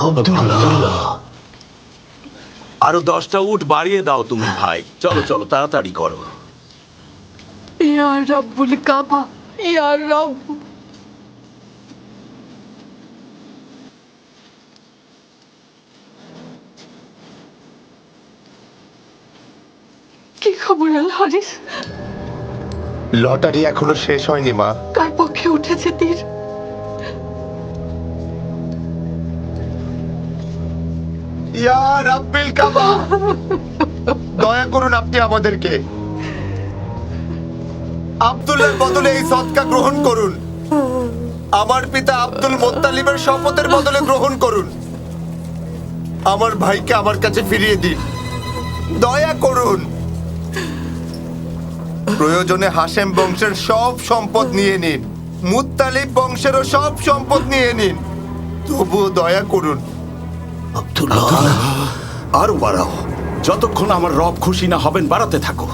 আব্দুল্লাহ। আরও দশটা উট বাড়িয়ে দাও তুমি ভাই। চলো চলো তাড়াতাড়ি করো। ইয়া রব্বুল কাবা ইয়া রব। কি খবর আল হারিস? লটারি এখনও শেষ হয়নি মা। কার পক্ষে উঠেছে তীর? আমার পিতা আব্দুল শপথের বদলে গ্রহণ করুন। আমার ভাইকে আমার কাছে ফিরিয়ে দিন। দয়া করুন। প্রয়োজনে হাসেম বংশের সব সম্পদ নিয়ে নিন। মুত্তালিব বংশেরও সব সম্পদ নিয়ে নিন। তবুও দয়া করুন। আব্দুল্লাহ। আরও বাড়াও যতক্ষণ আমার রব খুশি না হবেন বাড়াতে থাকো।